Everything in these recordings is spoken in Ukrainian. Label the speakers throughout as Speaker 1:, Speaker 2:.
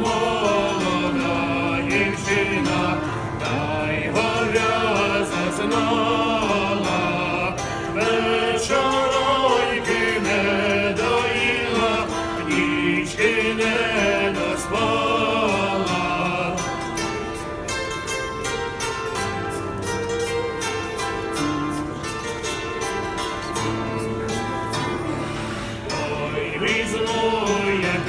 Speaker 1: молода дівчина, та й горя не доїла, нічки не доспала.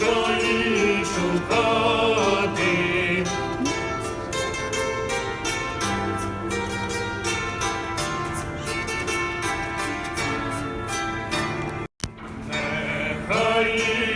Speaker 1: Рішають шукати. Нехай